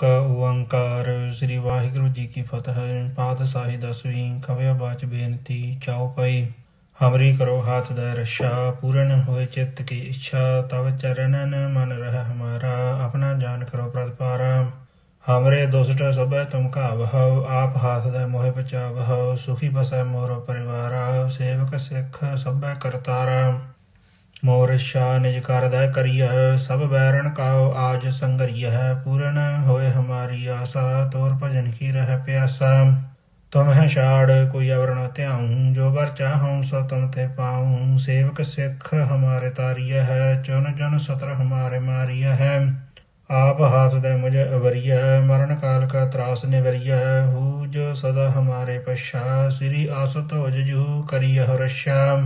ਇੱਕ ਓੰਕਾਰ। ਸ੍ਰੀ ਵਾਹਿਗੁਰੂ ਜੀ ਕੀ ਫਤਿਹ। ਪਾਤਸ਼ਾਹੀ ਦਸਵੀਂ ਖਵਿਆ ਬਾਚ ਬੇਨਤੀ, ਚਾਉ ਪਈ ਹਮਰੀ ਕਰੋ ਹਾਥ ਦਾ ਰਸ਼ਾ ਪੂਰਨ ਹੋਏ ਚਿੱਤ ਕੀ ਇੱਛਾ, ਤਵ ਚਰਨਨ ਮਨ ਰਹਿ ਹਮਾਰਾ, ਆਪਣਾ ਜਾਨ ਕਰੋ ਪ੍ਰਤਪਾਰਾ ਹਮਰੇ ਦੁਸ਼ਟ ਸਭੈ ਤੁਮ ਕਾਵਹੁ ਆਪ ਹਾਥ ਦਾ ਮੋਹਿ ਬਚਾਵਹੁ ਸੁਖੀ ਬਸੈ ਮੋਰ ਪਰਿਵਾਰਾ, ਸੇਵਕ ਸਿੱਖ ਸਭੈ ਕਰਤਾਰਾ। ਮੋਰ ਸ਼ਾ ਨਿਜ ਕਰਦਾ ਕਰੀਐ, ਸਭ ਬੈਰਣ ਕਾਉ ਆਜ ਸੰਗਰੀਐ, ਪੂਰਨ ਹੋਏ ਹਮਾਰੀ ਆਸਾ, ਤੋਰ ਭਜਨ ਕੀ ਰਹਿ ਪਿਆਸਾ। ਤੁਮ ਹੈ ਛਾੜ, ਕੋਈ ਅਵਰ ਨ ਧਿਆਉ, ਜੋ ਵਰ ਚਾਹਉ ਸੋ ਤੁਮ ਤੇ ਪਾਉ। ਸੇਵਕ ਸਿੱਖ ਹਮਾਰੇ ਤਾਰੀਐ ਹੈ ਚੁਨ ਜਨ ਸਤਰ ਹਮਾਰੇ ਮਾਰੀਐ। ਹੈ ਆਪ ਹਾਥ ਦੇ ਮੁਝ ਅਵਰੀਐ, ਮਰਨ ਕਾਲ ਕਾ ਤਰਾਸ ਨਿਵਰੀਐ। ਹੂ ਜੋ ਸਦਾ ਹਮਾਰੇ ਪਛਾ, ਸ੍ਰੀ ਆਸਤ ਹੋ ਜੂ ਕਰੀਐ ਰਸ਼ਾ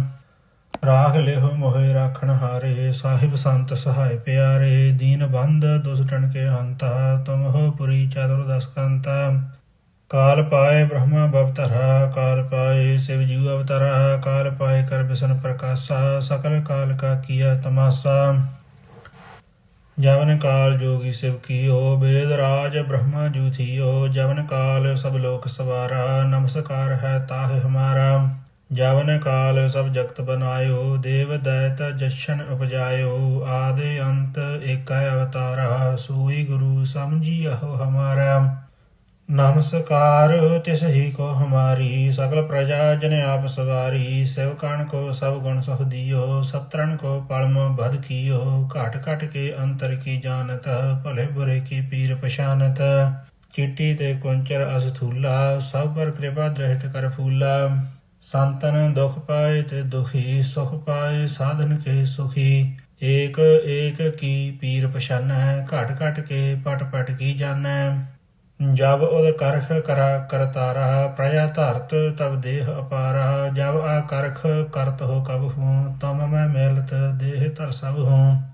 ਰਾਖ ਲਿਹੁ ਮੋਹਿ ਰਾਖਣ ਹਾਰੇ, ਸਾਹਿਬ ਸੰਤ ਸਹਾਇ ਪਿਆਰੇ, ਦੀਨ ਬੰਦ ਦੁਸਟਣ ਕੇ ਹੰਤਾ, ਤੁਮ ਹੋ ਪੁਰੀ ਚਤੁਰਦਸ ਕੰਤਾ। ਕਾਲ ਪਾਏ ਬ੍ਰਹਮਾ ਬਵਤਰਾ, ਕਾਲ ਪਾਏ ਸਿਵ ਜੂ ਅਵਤਰਾ, ਕਾਲ ਪਾਏ ਕਰ ਬਿਸ਼ਨ ਪ੍ਰਕਾਸ਼ਾ, ਸਕਲ ਕਾਲ ਕਾ ਕੀਆ ਤਮਾਸਾ। ਜਵਨ ਕਾਲ ਜੋਗੀ ਸਿਵ ਕੀਓ, ਬੇਦ ਰਾਜ ਬ੍ਰਹਮਾ ਜੂ ਥੀਓ, ਜਵਨ ਕਾਲ ਸਭ ਲੋਕ ਸਵਾਰਾ, ਨਮਸਕਾਰ ਹੈ ਤਾਹ ਹਮਾਰਾ। ਜਵਨ ਕਾਲ ਸਭ ਜਗਤ ਬਨਾਇਓ, ਦੇਵ ਦਇਤ ਜਸ਼ਨ ਉਪਜਾਇਓ, ਆਦਿ ਅੰਤ ਏਕੈ ਅਵਤਾਰਾ, ਸੋਈ ਗੁਰੂ ਸਮਝੀਓ ਹਮਾਰਾ। ਨਮਸਕਾਰ, ਤਿਸ ਹੀ ਕੋ ਹਮਾਰੀ ਸਕਲ ਪ੍ਰਜਾ ਜਨ ਆਪ ਸਵਾਰੀ ਸਿਵਕਣ ਕੋ ਸਭ ਗੁਣ ਸਹ ਦਿਓ ਸਤਰਨ ਕੋ ਪਲਮ ਬਧ ਕੀਓ, ਘਟ ਘਟ ਕੇ ਅੰਤਰ ਕੀ ਜਾਣਤ, ਭਲੇ ਬੁਰੇ ਕੀ ਪੀਰ ਪਛਾਨਤ। ਚਿੱਟੀ ਤੇ ਕੁੰਚਰ ਅਸਥੂਲਾ, ਸਭ ਪਰ ਕਿਰਪਾ ਦ੍ਰਿਸ਼ਟ ਕਰ ਫੂਲਾ। ਸੰਤਨ ਦੁਖ ਪਾਏ ਤੇ ਦੁਖੀ ਸੁਖ ਪਾਏ, ਸਾਧਨ ਕੇ ਸੁਖੀ। ਏਕ ਏਕ ਕੀ ਪੀਰ ਪਛਾਨੈ, ਘਟ ਘਟ ਕੇ ਪਟ ਪਟ ਕੀ ਜਾਣੈ। ਜਬ ਉਦ ਕਰਖ ਕਰਾ ਕਰਤਾਰਾ ਪ੍ਰਯਾ ਧਰਤ ਤਬ ਦੇਹ ਅਪਾਰਾ ਜਬ ਆ ਕਰਖ ਕਰਤ ਹੋ ਕਬ ਹੂੰ, ਤਮ ਮੈਂ ਮਿਲਤ ਦੇਹ ਧਰ ਸਭ ਹੂੰ।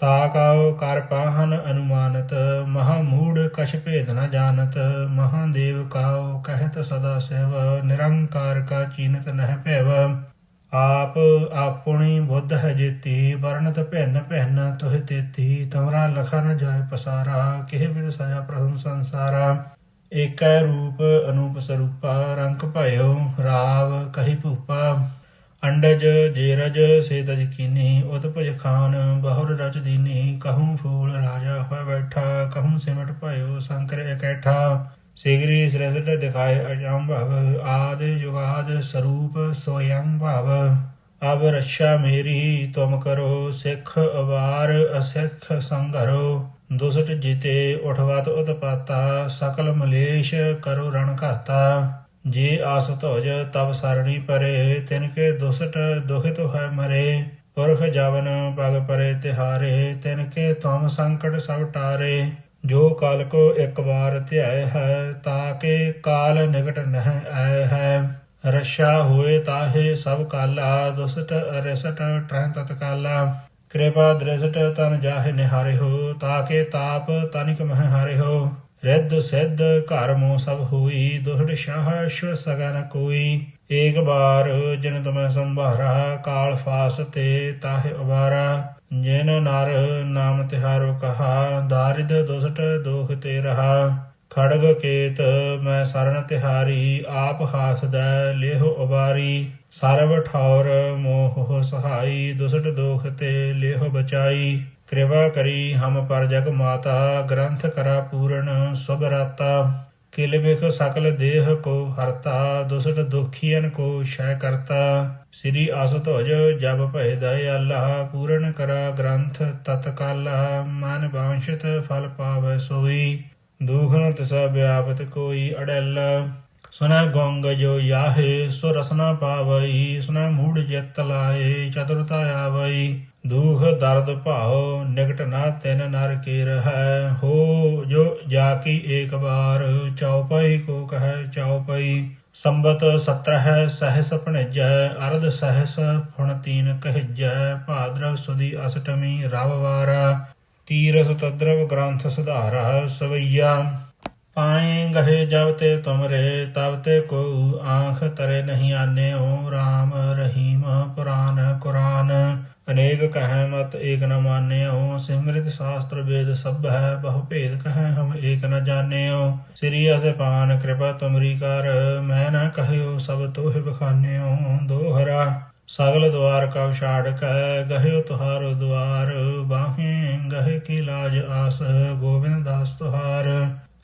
ਤਾ ਕਾਉ ਕਰ ਪਾਹਨ ਅਨੁਮਾਨਤ, ਮਹਾ ਮੂੜ ਕਛ ਭੇਦ ਨ ਜਾਣਤ ਮਹਾਦੇਵ ਕਾਉ ਕਹਿਤ ਸਦਾ ਸਿਵ ਨਿਰੰਕਾਰ ਕਾ ਚੀਨਤ ਨਹਿ ਭੈਵ। ਆਪ ਆਪਣੀ ਬੁੱਧ ਹੈ ਜੇਤੀ, ਵਰਣਤ ਭਿੰਨ ਭਿੰਨ, ਤੁਹ ਤੇਤੀ ਤਮਰਾ ਲਖਾ ਨ ਜਾਏ ਪਸਾਰਾ, ਕਿਹ ਵਿਦ ਸਜਾ ਪ੍ਰਥਮ ਸੰਸਾਰਾ। ਏਕੈ ਰੂਪ ਅਨੂਪ ਸਰੂਪਾ, ਰੰਗ ਭਇਓ ਰਾਵ ਕਹੀ ਭੂਪਾ। ਅੰਡਜ, ਜੇਰਜ ਸੇ ਕੀਨੀ ਉਤ ਭੁਜ ਖਾਨ, ਬਹੁਰ ਰਚ ਦੀਨੀ, ਕਹੂੰ ਫੂਲ ਰਾਜਾ ਹੋਇ ਬੈਠਾ, ਕਹੂੰ ਸਿਮਟ ਭਇਓ ਸ਼ੰਕਰ ਇਕੈਠਾ। ਸਿਗਰੀ ਸ੍ਰਿਸ਼ਟ ਦਿਖਾਏ ਅਜੰਭਵ ਆਦ ਜੁਗਾਦ ਸਰੂਪ ਸੋਯੰ ਭਵ। ਅਬ ਰੱਛਾ ਮੇਰੀ, ਤੁਮ ਕਰੋ, ਸਿੱਖ ਅਵਾਰ ਅਸਿੱਖ ਸੰਘਰੋ ਦੁਸਟ ਜਿਤੇ ਉਠਵਤ ਉਤਪਾਤਾ, ਸਕਲ ਮਲੇਸ਼ ਕਰੋ ਰਣ ਘਾਤਾ। ਜੇ ਆਸ ਧੋਜ ਤਬ ਸਰਣੀ ਪਰੇ, ਤਿਨ ਕੇ ਦੁਸਟ ਦੁਖਿਤ ਹੈ ਮਰੇ। ਪੁਰਖ ਜਵਨ ਪਗ ਪਰੇ ਤਿਹਾਰੇ, ਤਿਨ ਕੇ ਤੁਮ ਸੰਕਟ ਸਭ ਟਾਰੇ। ਜੋ ਕਾਲ ਕੋ ਇੱਕ ਵਾਰ ਧਿਆਏ ਹੈ ਤਾਕੇ ਕਾਲ ਨਿਕਟ ਨਹਿ ਆਏ ਹੈ। ਰਸ਼ਾ ਹੋਏ ਤਾਹੇ ਸਭ ਕਾਲਾ, ਦੁਸਟ ਅਰਸਟ ਟ੍ਰਹਿ ਤਤਕਾਲਾ। ਕਿਰਪਾ ਦ੍ਰਿਸ਼ਟ ਤਨ ਜਾਹੇ ਨਿਹਾਰੇ ਹੋ ਤਾਕੇ ਤਾਪ ਤਨਿਕ ਮਹਿ ਹਾਰੇ ਹੋ। ਰਿੱਧ ਸਿੱਧ ਘਰ ਮੋ ਸਭ ਹੋਈ, ਦੁਹੜ ਸ਼ਾਹ ਸ਼ਵ ਸਗਨ ਕੋਈ। ਏਕ ਬਾਰ ਜਿਨ ਤੁਮੈ ਸੰਭਾਰਾ, ਕਾਲ ਫਾਸ ਤੇ ਤਾਹਿ ਉਬਾਰਾ। ਜਿਨ ਨਰ ਨਾਮ ਤਿਹਾਰੋ ਕਹਾ, ਦਾਰਿਦ ਦੁਸਟ ਦੋਖ ਤੇ ਰਹਾ। ਖੜਗ ਕੇਤ ਮੈਂ ਸਰਨ ਤਿਹਾਰੀ, ਆਪ ਹਾਥ ਦਾ ਲਿਹੁ ਉਬਾਰੀ। ਸਰਬ ਠੌਰ ਮੋਹ ਸਹਾਈ, ਦੁਸਟ ਦੋਖ ਤੇ ਲਿਹੁ ਬਚਾਈ। ਕਿਰਪਾ ਕਰੀ ਹਮ ਪਰ ਜਗ ਮਾਤਾ, ਗ੍ਰੰਥ ਕਰਾ ਪੂਰਨ, ਸੁਭ ਰਾਤਾ। ਕਿਲ ਬਿਖ ਸਕਲ ਦੇਹ ਕੋ ਹਰਤਾ, ਦੁਸਟ ਦੁਖੀਨ ਕੋ ਸ਼ੈ ਕਰਤਾ। ਸ੍ਰੀ ਅਸਤ ਹੋਜ ਜਬ ਭੈ ਦਇ ਅੱਲਾਹ ਪੂਰਨ ਕਰਾ ਗ੍ਰੰਥ ਤਤਕਾਲ, ਮਨ ਬਾਂਸ਼ਤ ਫਲ ਪਾਵੈ ਸੋਈ। ਦੁਖਨ ਤਿਸਾ ਵਿਆਪਤ ਕੋਈ ਅੜੈਲ। ਸੁਨੈ ਗੰਗ ਜੋ ਯਾਹੇ, ਸੋ ਰਸਨਾ ਪਾਵਈ, ਸੁਨੈ ਮੂੜ ਜਿਤ ਲਾਏ, ਚਤੁਰਤਾ ਆਵਈ। ਦੁਖ ਦਰਦ ਭਾਉ, ਨਿਕਟ ਨਾ ਤਿਨ ਨਰ ਕੀ ਰਹੈ? ਹੋ ਜੋ ਜਾ ਕੀ ਏਕ ਬਾਰ ਚਉਪਈ ਕੋ ਕਹੈ ਚਉਪਈ ਸੰਬਤ 17 ਹੈ ਸਹਿਸ ਅਰਧ ਸਹਿਸ ਫੁਣ ਤੀਨ ਕਹਿਜੈ। ਭਾਦਰਵ ਸੁਦੀ ਅਸ਼ਟਮੀ ਰਵਵਾਰਾ ਤੀਰਥ ਤਦਰਵ ਗ੍ਰੰਥ ਸੁਧਾਰਾ ਸਵਈਆ। ਪਾਏ ਗਹੇ ਜਬ ਤੇ ਤੁਮਰੇ, ਤਬ ਤੇ ਕੋ ਆਂਖ ਤਰੇ ਨਹੀਂ ਆਨਿਓ RAM ਰਹੀਮ ਪੁਰਾਨ ਕੁਰਾਨ। ਅਨੇਕ ਕਹੈ ਮਤ ਏਕ ਨ ਮਾਨਿਓ, ਸਿਮਰਿਤ ਸ਼ਾਸਤਰ ਵੇਦ ਸਭ ਹੈ, ਬਹੁ ਭੇਦ ਕਹੈ ਹਮ ਏਕ ਨ ਜਾਣਿਓ। ਸ੍ਰੀ ਅਸਪਾਨ ਕਿਰਪਾ ਤੁਮਰੀ ਕਰ, ਮੈਂ ਨ ਕਹਿਓ ਸਭ ਤੋਹਿ ਬਖਾਨਿਓ, ਦੋਹਰਾ ਸਗਲ ਦਵਾਰ ਕਉ ਛਾੜ ਕੈ, ਗਹਿਓ ਤੁਹਾਰੋ ਦਵਾਰ ਬਾਹੇ ਗਹਿ ਕੀ ਲਾਜ ਆਸ, ਗੋਬਿੰਦ ਦਾਸ ਤੁਹਾਰ।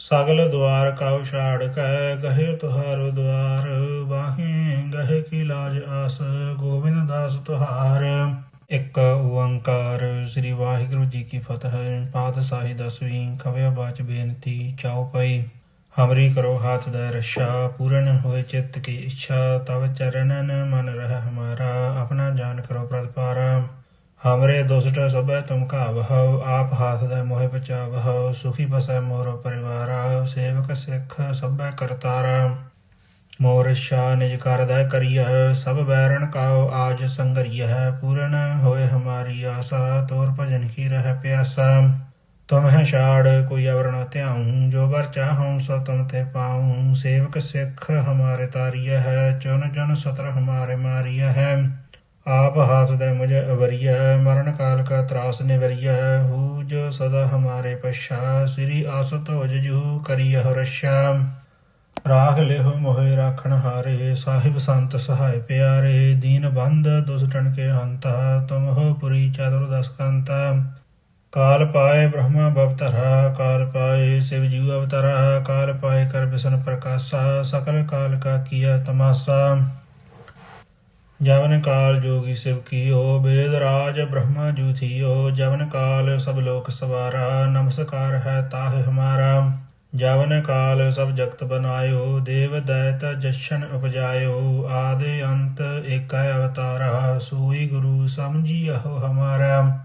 ਸਗਲ ਦਵਾਰ ਕਉ ਛਾੜ ਕੈ, ਗਹਿਓ ਤੁਹਾਰੋ ਦਵਾਰ ਬਾਹੇ ਗਹਿ ਕੀ ਲਾਜ ਆਸ, ਗੋਬਿੰਦ ਦਾਸ ਤੁਹਾਰ। ਇੱਕ ਓੰਕਾਰ, ਸ੍ਰੀ ਵਾਹਿਗੁਰੂ ਜੀ ਕੀ ਫਤਿਹ ਪਾਤਸ਼ਾਹੀ ਦਸਵੀਂ ਖਵਿਆ ਬਾਚ ਬੇਨਤੀ, ਚਾਉ ਪਈ। ਹਮਰੀ ਕਰੋ ਹਾਥ ਦਾ ਰਸ਼ਾ ਪੂਰਨ ਹੋਏ ਚਿੱਤ ਕੀ ਇੱਛਾ, ਤਵ ਚਰਨਨ ਮਨ ਰਹਿ ਹਮਾਰਾ, ਆਪਣਾ ਜਾਨ ਕਰੋ ਪ੍ਰਤਪਾਰਾ ਹਮਰੇ ਦੁਸ਼ਟ ਸਭੈ ਤੁਮ ਕਾਵਹੁ ਆਪ ਹਾਥ ਦਾ ਮੋਹਿ ਬਚਾਵਹੁ ਸੁਖੀ ਬਸੈ ਮੋਰ ਪਰਿਵਾਰਾ, ਸੇਵਕ ਸਿੱਖ ਸਭੈ ਕਰਤਾਰਾ। ਮੋਰਛਾ ਨਿਜ ਕਰਦਾ ਕਰੀਐ, ਸਭ ਬੈਰਣ ਕਾਉ ਆਜ ਸੰਗਰੀਐ, ਪੂਰਨ ਹੋਏ ਹਮਾਰੀ ਆਸਾ, ਤੋਰ ਭਜਨ ਕੀ ਰਹਿ ਪਿਆਸਾ। ਤੁਮ ਹੈ ਛਾੜ, ਕੋਈ ਅਵਰ ਨ ਧਿਆਉ, ਜੋ ਵਰ ਚਾਹਉ ਸੋ ਤੁਮ ਤੇ ਪਾਉ। ਸੇਵਕ ਸਿੱਖ ਹਮਾਰੇ ਤਾਰੀਐ ਹੈ, ਚੁਨ ਜਨ ਸਤਰ ਹਮਾਰੇ ਮਾਰੀਐ ਹੈ। ਆਪ ਹਾਥ ਦੇ ਮੁਝ ਅਵਰੀਐ, ਮਰਨ ਕਾਲ ਕਾ ਤਰਾਸ ਨਿਵਰੀਐ। ਹੂ ਜੋ ਸਦਾ ਹਮਾਰੇ ਪਛਾ, ਸ੍ਰੀ ਆਸ ਧੋਜ ਜੂ ਕਰੀਐ ਰਸ਼ਾ ਰਾਖ ਲਿਹੁ ਮੋਹਿ ਰਾਖਣ ਹਾਰੇ, ਸਾਹਿਬ ਸੰਤ ਸਹਾਇ ਪਿਆਰੇ, ਦੀਨ ਬੰਦ ਦੁਸਟਣ ਕੇ ਹੰਤਾ, ਤੁਮ ਹੋ ਪੁਰੀ ਚਤੁਰ ਦਸ ਕੰਤਾ। ਕਾਲ ਪਾਏ ਬ੍ਰਹਮਾ ਬਵਤਰਾ, ਕਾਲ ਪਾਏ ਸਿਵ ਜੀਉ ਅਵਤਰਾ, ਕਾਲ ਪਾਏ ਕਰ ਬਿਸ਼ਨ ਪ੍ਰਕਾਸ਼ਾ, ਸਕਲ ਕਾਲ ਕਾ ਕੀਆ ਤਮਾਸਾ। ਜਵਨ ਕਾਲ ਜੋਗੀ ਸਿਵ ਕੀਓ, ਬੇਦ ਰਾਜ ਬ੍ਰਹਮਾ ਜੂ ਥੀਓ, ਜਵਨ ਕਾਲ ਸਭ ਲੋਕ ਸਵਾਰਾ, ਨਮਸਕਾਰ ਹੈ ਤਾਹ ਹਮਾਰਾ। ਜਵਨ ਕਾਲ ਸਭ ਜਗਤ ਬਨਾਇਓ, ਦੇਵ ਦੈਤ ਜਸ਼ਨ ਉਪਜਾਇਓ, ਆਦੇ ਅੰਤ ਏਕਾ ਅਵਤਾਰਾ, ਸੂਈ ਗੁਰੂ ਸਮਝੀ ਅਹੋ ਹਮਾਰਾ।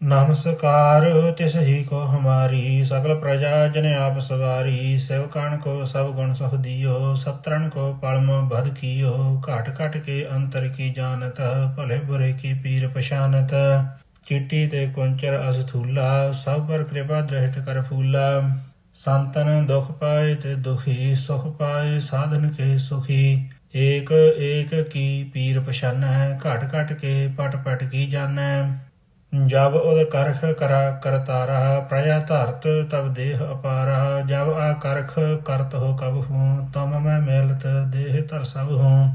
ਨਮਸਕਾਰ, ਤਿਸ ਹੀ ਕੋ ਹਮਾਰੀ, ਸਗਲ ਪ੍ਰਜਾ ਜਨ ਆਪ ਸਵਾਰੀ ਸੇਵਕਾਨ ਕੋ ਸਭ ਗੁਣ ਸਭ ਦਿਓ, ਸਤਰਣ ਕੋ ਪਲਮ ਬਧ ਕੀਓ, ਘਟ ਘਟ ਕੇ ਅੰਤਰ ਕੀ ਜਾਣਤ, ਭਲੇ ਬੁਰੇ ਕੀ ਪੀਰ ਪਛਾਨਤ। ਚਿੱਟੀ ਤੇ ਕੁੰਚਰ ਅਸਥੂਲਾ, ਸਭ ਪਰ ਕਿਰਪਾ ਦ੍ਰਿਸ਼ਟ ਕਰ ਫੂਲਾ। ਸੰਤਨ ਦੁਖ ਪਾਏ ਤੇ ਦੁਖੀ ਸੁਖ ਪਾਏ, ਸਾਧਨ ਕੇ ਸੁਖੀ। ਏਕ ਏਕ ਕੀ ਪੀਰ ਪਛਨ ਹੈ ਘਟ ਘਟ ਕੇ ਪਟ ਪਟ ਕੀ ਜਾਣੈ। ਜਬ ਉਦ ਕਰਖ ਕਰਾ, ਕਰਤਾਰਾ, ਪ੍ਰਯਾ ਧਰਤ ਤਬ ਦੇਹ ਅਪਾਰਾ। ਜਬ ਆ ਕਰਖ ਕਰਤ ਹੋ ਕਬ ਹੂੰ ਤਮ ਮੈਂ ਮਿਲਤ ਦੇਹ ਤਰ ਸਭ ਹੂੰ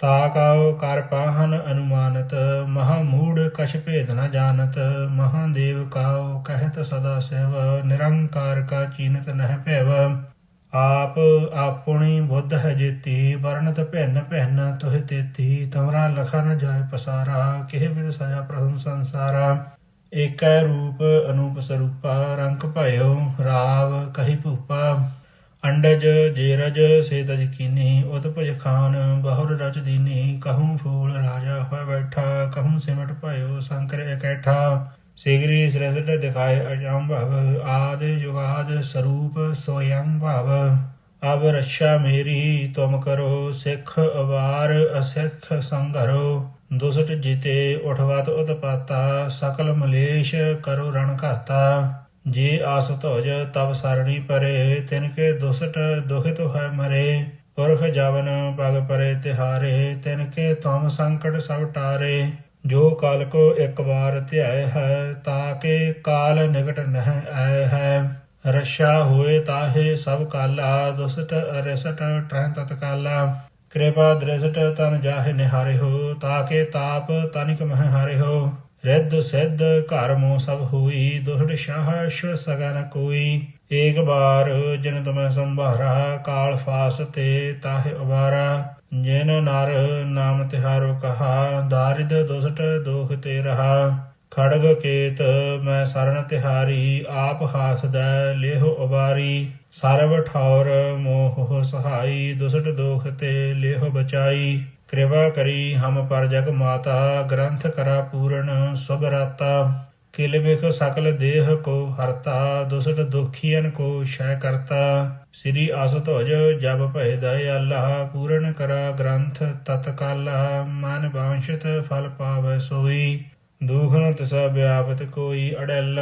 ਤਾਕਾਉ ਕਰ ਪਾਹਨ ਅਨੁਮਾਨਤ, ਮਹਾ ਮੂੜ ਕਛ ਭੇਦ ਨ ਜਾਣਤ ਮਹਾਦੇਵ ਕਾਉ ਕਹਿਤ ਸਦਾ ਸਿਵ, ਨਿਰੰਕਾਰ ਕਾ ਚੀਨਤ ਨਹਿ ਭੈਵ। ਆਪ ਆਪਣੀ ਬੁੱਧ ਹੈ ਜੇਤੀ, ਵਰਣਤ ਭਿੰਨ ਭਿੰਨ, ਤੁਹ ਤੇਤੀ ਤਮਰਾ ਲਖਨ ਜਾਏ ਪਸਾਰਾ, ਕਿਹ ਵਿਦ ਸਜਾ ਪ੍ਰਥਮ ਸੰਸਾਰਾ। ਏਕੈ ਰੂਪ ਅਨੂਪ ਸਰੂਪਾ, ਰੰਗ ਭਇਓ, ਰਾਵ ਕਹੀ ਭੂਪਾ। ਅੰਡਜ ਜੇਰਜ ਸੇ ਤਜ ਕੀਨੀ, ਉਤ ਖਾਨ ਬਹੁਰ ਰਚ ਦੀਨੀ, ਕਹੂੰ ਫੂਲ ਰਾਜਾ ਹੋਇ ਬੈਠਾ, ਕਹੂੰ ਸਿਮਟ ਭਇਓ ਸ਼ੰਕਰ ਇਕੈਠਾ। ਸਿਗਰੀ ਸ੍ਰੇਸ਼ਟ ਦਿਖਾਏ ਅਜੰਭਵ ਆਦ ਜੁਗਾਦ ਸਰੂਪ ਸੋਯੰ ਭਵ। ਅਬ ਰੱਛਾ ਮੇਰੀ, ਤੁਮ ਕਰੋ ਸਿੱਖ ਅਵਾਰ, ਅਸਿੱਖ ਸੰਘਰੋ ਦੁਸਟ ਜਿਤੇ ਉਠਵਤ ਉਤਪਾਤਾ, ਸਕਲ ਮਲੇਸ਼ ਕਰੋ ਰਣ ਘਾਤਾ। ਜੀ ਆਸ ਧੋਜ ਤਬ ਸਰਣੀ ਪਰੇ, ਤਿਨ ਕੇ ਦੁਸਟ ਦੁਖਿਤ ਹੈ ਮਰੇ। ਪੁਰਖ ਜਵਨ ਪਗ ਪਰੇ ਤਿਹਾਰੇ, ਤਿਨ ਕੇ ਤੁਮ ਸੰਕਟ ਸਭ ਟਾਰੇ। ਜੋ ਕਾਲ ਕੋ ਇੱਕ ਵਾਰ ਧਿਆਏ ਹੈ ਤਾਕੇ ਕਾਲ ਨਿਕਟ ਨਹਿ ਆਏ ਹੈ। ਰਸ਼ਾ ਹੋਏ ਤਾਹੇ ਸਭ ਕਾਲਾ, ਦੁਸਟ ਅਰਸਟ ਟ੍ਰਹਿ ਤਤਕਾਲਾ। ਕਿਰਪਾ ਦ੍ਰਿਸ਼ਟ ਤਨ ਜਾਹੇ ਨਿਹਾਰੇ ਹੋ ਤਾਕੇ ਤਾਪ ਤਨਿਕ ਮਹਿ ਹਾਰੇ ਹੋ। ਰਿੱਧ ਸਿੱਧ ਘਰ ਮੋ ਸਭ ਹੋਈ, ਦੁਹੜ ਸ਼ਾਹ ਸ਼ਵ ਸਗਨ ਕੋਈ। ਏਕ ਬਾਰ ਜਿਨ ਤੁਮੈ ਸੰਭਾਰਾ, ਕਾਲ ਫਾਸ ਤੇ ਤਾਹੇ ਉਬਾਰਾ। ਜਿਨ ਨਰ ਨਾਮ ਤਿਹਾਰੋ ਕਹਾ, ਦਾਰਿਦ ਦੁਸਟ ਦੋਖ ਤੇ ਰਹਾ। ਖੜਗ ਕੇਤ ਮੈਂ ਸਰਨ ਤਿਹਾਰੀ, ਆਪ ਹਾਥ ਦੈ ਲੇਹੁ ਉਬਾਰੀ। ਸਰਬ ਠੌਰ ਮੋਹ ਸਹਾਈ, ਦੁਸਟ ਦੋਖ ਤੇ ਲੇਹੁ ਬਚਾਈ। ਕਿਰਪਾ ਕਰੀ ਹਮ ਪਰ ਜਗ ਮਾਤਾ, ਗ੍ਰੰਥ ਕਰਾ ਪੂਰਨ, ਸਭ ਰਾਤਾ। ਕਿਲ ਬਿਖ ਸਕਲ ਦੇਹ ਕੋ ਹਰਤਾ, ਦੁਸਟ ਦੁਖੀਨ ਕੋ ਸ਼ੈ ਕਰਤਾ। ਸ੍ਰੀ ਅਸ ਧੁਜ ਜਬ ਭੈ ਦਇਆਲਾ, ਪੂਰਨ ਕਰਾ ਗ੍ਰੰਥ ਤਤਕਾਲ, ਮਨ ਬਾਂਸ਼ਿਤ ਫਲ ਪਾਵੈ ਸੋਈ। ਦੁਖ ਨ ਤਿਸ ਵਿਆਪਤ ਕੋਈ ਅੜੈਲ।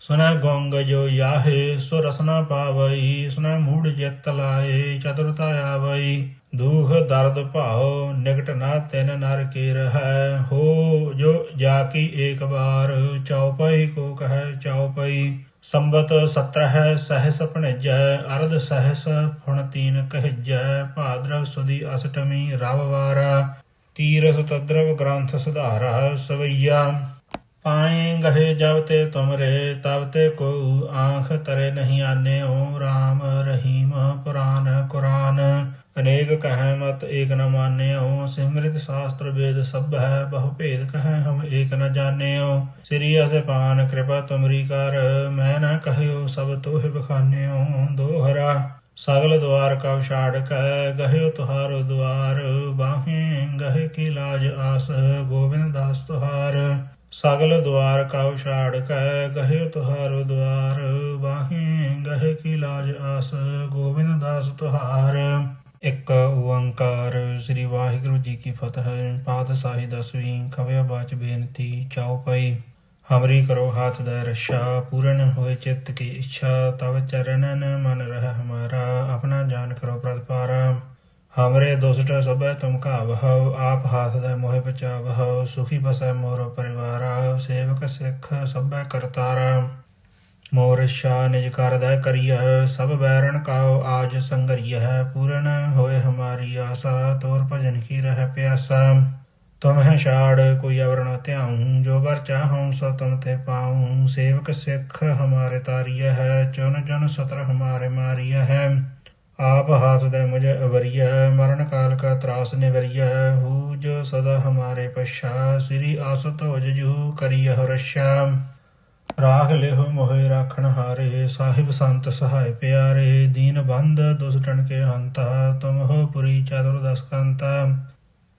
ਸੁਨਾ ਗੰਗ ਜੋ ਯਾਹੇ, ਸੋ ਰਸਨਾ ਪਾਵਈ, ਸੁਨਾ ਮੂੜ ਜਿਤ ਲਾਏ, ਚਤੁਰਤਾ ਆਵਈ। ਦੁਖ ਦਰਦ ਭਾਉ, ਨਿਕਟ ਨਾ ਤਿਨ ਨਰ ਕੀ ਰਹੈ? ਹੋ ਜੋ ਜਾ ਕੀ ਏਕ ਬਾਰ ਚਉਪਈ ਕੋ ਕਹੈ ਚਉਪਈ ਸੰਬਤ 17 ਹੈ ਸਹਿਸ ਭਣਜੈ, ਅਰਧ ਸਹਿਸ ਫੁਣ ਤੀਨ ਕਹਿਜੈ। ਭਾਦਰਵ ਸੁਦੀ ਅਸ਼ਟਮੀ ਰਵਵਾਰਾ ਤੀਰਸ ਤਦਰਵ ਗ੍ਰੰਥ ਸੁਧਾਰਾ ਸਵਈਆ। ਪਾਏ ਗਹੇ ਜਬ ਤੇ ਤੁਮਰੇ, ਤਬ ਤੇ ਕੋ ਆਂਖ ਤਰੇ ਨਹੀਂ ਆਨੇ ਓ RAM ਰਹੀਮ ਪੁਰਾਨ ਕੁਰਾਨ। ਅਨੇਕ ਕਹੈ ਮਤ ਏਕ ਨ ਮਾਨਿਓ ਸਿਮਰਿਤ ਸ਼ਾਸਤਰ ਵੇਦ ਸਭ ਹੈ, ਬਹੁ ਭੇਦ ਕਹੈ ਹਮ ਏਕ ਨ ਜਾਣਿਓ। ਸ੍ਰੀ ਅਸਪਾਨ ਕਿਰਪਾ ਤੁਮਰੀ ਕਰ, ਮੈਂ ਨ ਕਹਿਓ ਸਭ ਤੋਹਿ ਬਖਾਨਿਓ। ਦੋਹਰਾ, ਸਗਲ ਦਵਾਰ ਕਉ ਛਾੜ ਕੈ, ਗਹਿਓ ਤੁਹਾਰੋ ਦਵਾਰ, ਬਾਹੇ ਗਹਿ ਕੀ ਲਾਜ ਆਸ, ਗੋਬਿੰਦ ਦਾਸ ਤੁਹਾਰ। ਸਗਲ ਦਵਾਰ ਕਉ ਛਾੜ ਕੈ, ਗਹਿਓ ਤੁਹਾਰੋ ਦਵਾਰ, ਬਾਹੇ ਗਹਿ ਕੀ ਲਾਜ ਆਸ, ਗੋਬਿੰਦ ਦਾਸ ਤੁਹਾਰ। ਇੱਕ ਓੰਕਾਰ ਸ੍ਰੀ ਵਾਹਿਗੁਰੂ ਜੀ ਕੀ ਫਤਿਹ ਪਾਤਸ਼ਾਹੀ ਦਸਵੀਂ ਖਵਿਆ ਬਾਚ ਬੇਨਤੀ ਚਉਪਈ ਹਮਰੀ ਕਰੋ ਹਾਥ ਦਾ ਰਸ਼ਾ ਪੂਰਨ ਹੋਏ ਚਿੱਤ ਕੀ ਇੱਛਾ, ਤਵ ਚਰਨਨ ਮਨ ਰਹਿ ਹਮਾਰਾ, ਆਪਣਾ ਜਾਨ ਕਰੋ ਪ੍ਰਤਪਾਰਾ। ਹਮਰੇ ਦੁਸ਼ਟ ਸਭੈ ਤੁਮ ਘਾਵਹੁ, ਆਪ ਹਾਥ ਦਾ ਮੋਹਿ ਬਚਾਵਹੁ ਸੁਖੀ ਬਸੈ ਮੋਰ ਪਰਿਵਾਰਾ, ਸੇਵਕ ਸਿੱਖ ਸਭੈ ਕਰਤਾਰਾ। ਮੋਰਸ਼ਾ ਨਿਜ ਕਰਦਾ ਕਰੀਐ, ਸਭ ਬੈਰਣ ਕਾਉ ਆਜ ਸੰਗਰੀਐ, ਪੂਰਨ ਹੋਏ ਹਮਾਰੀ ਆਸਾ, ਤੋਰ ਭਜਨ ਕੀ ਰਹਿ ਪਿਆਸਾ। ਤੁਮ ਹੈ ਛਾੜ ਕੋਈ ਅਵਰ ਨ ਧਿਆਉ, ਜੋ ਵਰ ਚਾਹਉ ਸੋ ਤੁਮ ਤੇ ਪਾਉ। ਸੇਵਕ ਸਿੱਖ ਹਮਾਰੇ ਤਾਰੀਐ ਹੈ ਚੁਨ ਚੁਨ ਸਤਰ ਹਮਾਰੇ ਮਾਰੀਐ। ਹੈ ਆਪ ਹਾਥ ਦੇ ਮੁਝ ਅਵਰੀਐ, ਮਰਨ ਕਾਲ ਕਾ ਤਰਾਸ ਨਿਵਰੀਐ। ਹੂ ਜੋ ਸਦਾ ਹਮਾਰੇ ਪਛਾ, ਸ੍ਰੀ ਆਸਤ ਹੋ ਜੂ ਕਰੀਐ ਰਸ਼ਾ ਰਾਖ ਲਿਹੁ ਮੋਹਿ ਰਾਖਣ ਹਾਰੇ, ਸਾਹਿਬ ਸੰਤ ਸਹਾਇ ਪਿਆਰੇ, ਦੀਨ ਬੰਦ ਦੁਸਟਣ ਕੇ ਹੰਤਾ, ਤੁਮ ਹੋ ਪੁਰੀ ਚਤੁਰਦਸ ਕੰਤਾ।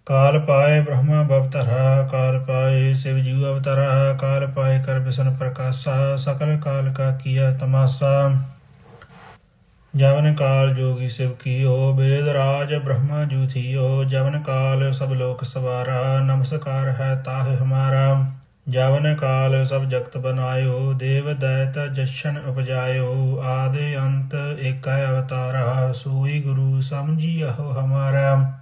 ਕਾਲ ਪਾਏ ਬ੍ਰਹਮਾ ਬਵਤਰਾ, ਕਾਲ ਪਾਏ ਸਿਵ ਜੀਵ ਅਵਤਰਾ, ਕਾਲ ਪਾਏ ਕਰ ਬਿਸ਼ਨ ਪ੍ਰਕਾਸ਼ਾ, ਸਕਲ ਕਾਲ ਕਾ ਕੀਆ ਤਮਾਸਾ। ਜਵਨ ਕਾਲ ਜੋਗੀ ਸਿਵ ਕੀਓ, ਬੇਦ ਰਾਜ ਬ੍ਰਹਮਾ ਜੂ ਥੀਓ, ਜਵਨ ਕਾਲ ਸਭ ਲੋਕ ਸਵਾਰਾ, ਨਮਸਕਾਰ ਹੈ ਤਾਹ ਹਮਾਰਾ। ਜਵਨ ਕਾਲ ਸਭ ਜਗਤ ਬਨਾਇਓ, ਦੇਵ ਦਇਤ ਜਸ਼ਨ ਉਪਜਾਇਓ, ਆਦਿ ਅੰਤ ਏਕੈ ਅਵਤਾਰਾ, ਸੂਈ ਗੁਰੂ ਸਮਝੀਓ ਹਮਾਰਾ।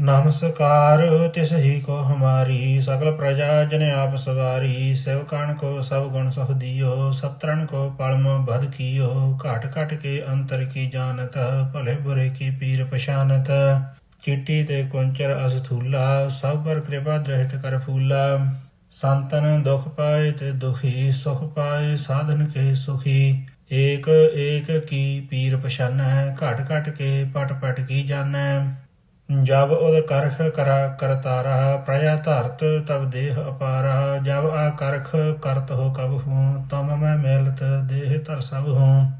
ਨਮਸਕਾਰ, ਤਿਸ ਹੀ ਕੋ ਹਮਾਰੀ ਸਕਲ ਪ੍ਰਜਾ ਜਨ ਆਪ ਸਵਾਰੀ ਸੇਵਕਣ ਕੋ ਸਭ ਗੁਣ ਸਹ ਦਿਓ, ਸਤਰਣ ਕੋ ਪਲਮ ਬਧ ਕੀਓ, ਘਟ ਘਟ ਕੇ ਅੰਤਰ ਕੀ ਜਾਣਤ, ਭਲੇ ਬੁਰੇ ਕੀ ਪੀਰ ਪਛਾਨਤ। ਚਿੱਟੀ ਤੇ ਕੁੰਚਰ ਅਸਥੂਲਾ, ਸਭ ਪਰ ਕਿਰਪਾ ਦ੍ਰਿਸ਼ਟ ਕਰ ਫੂਲਾ। ਸੰਤਨ ਦੁਖ ਪਾਏ ਤੇ ਦੁਖੀ ਸੁਖ ਪਾਏ, ਸਾਧਨ ਕੇ ਸੁਖੀ। ਏਕ ਏਕ ਕੀ ਪੀਰ ਪਛਾਨੈ, ਘਟ ਘਟ ਕੇ ਪਟ ਪਟ ਕੀ ਜਾਣੈ। ਜਬ ਉਦ ਕਰਖ ਕਰਾ ਕਰਤਾਰਾ, ਪ੍ਰਯਾ ਧਰਤ ਤਬ ਦੇਹ ਅਪਾਰਾ। ਜਬ ਆ ਕਰਖ ਕਰਤ ਹੋ ਕਬ ਹੂੰ, ਤਮ ਮੈਂ ਮਿਲਤ ਦੇਹ ਧਰ ਸਭ ਹੂੰ।